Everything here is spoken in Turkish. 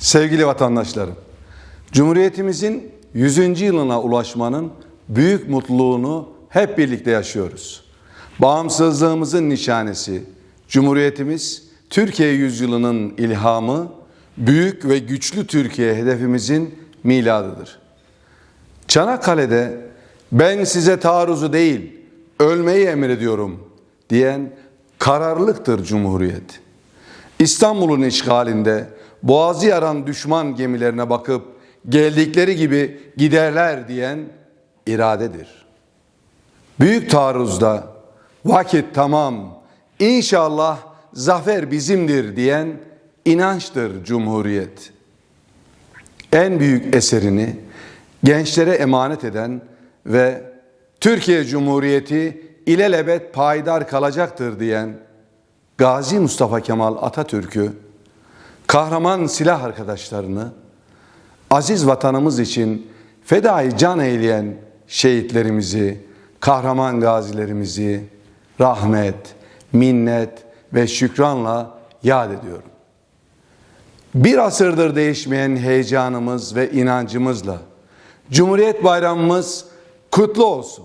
Sevgili vatandaşlarım, Cumhuriyetimizin 100. yılına ulaşmanın büyük mutluluğunu hep birlikte yaşıyoruz. Bağımsızlığımızın nişanesi, Cumhuriyetimiz Türkiye yüzyılının ilhamı, büyük ve güçlü Türkiye hedefimizin miladıdır. Çanakkale'de ben size taarruzu değil, ölmeyi emrediyorum diyen kararlılıktır Cumhuriyet. İstanbul'un işgalinde boğazı yaran düşman gemilerine bakıp geldikleri gibi giderler diyen iradedir. Büyük taarruzda vakit tamam, inşallah zafer bizimdir diyen inançtır Cumhuriyet. En büyük eserini gençlere emanet eden ve Türkiye Cumhuriyeti ilelebet payidar kalacaktır diyen Gazi Mustafa Kemal Atatürk'ü, kahraman silah arkadaşlarını, aziz vatanımız için fedai can eyleyen şehitlerimizi, kahraman gazilerimizi rahmet, minnet ve şükranla yad ediyorum. Bir asırdır değişmeyen heyecanımız ve inancımızla Cumhuriyet Bayramımız kutlu olsun.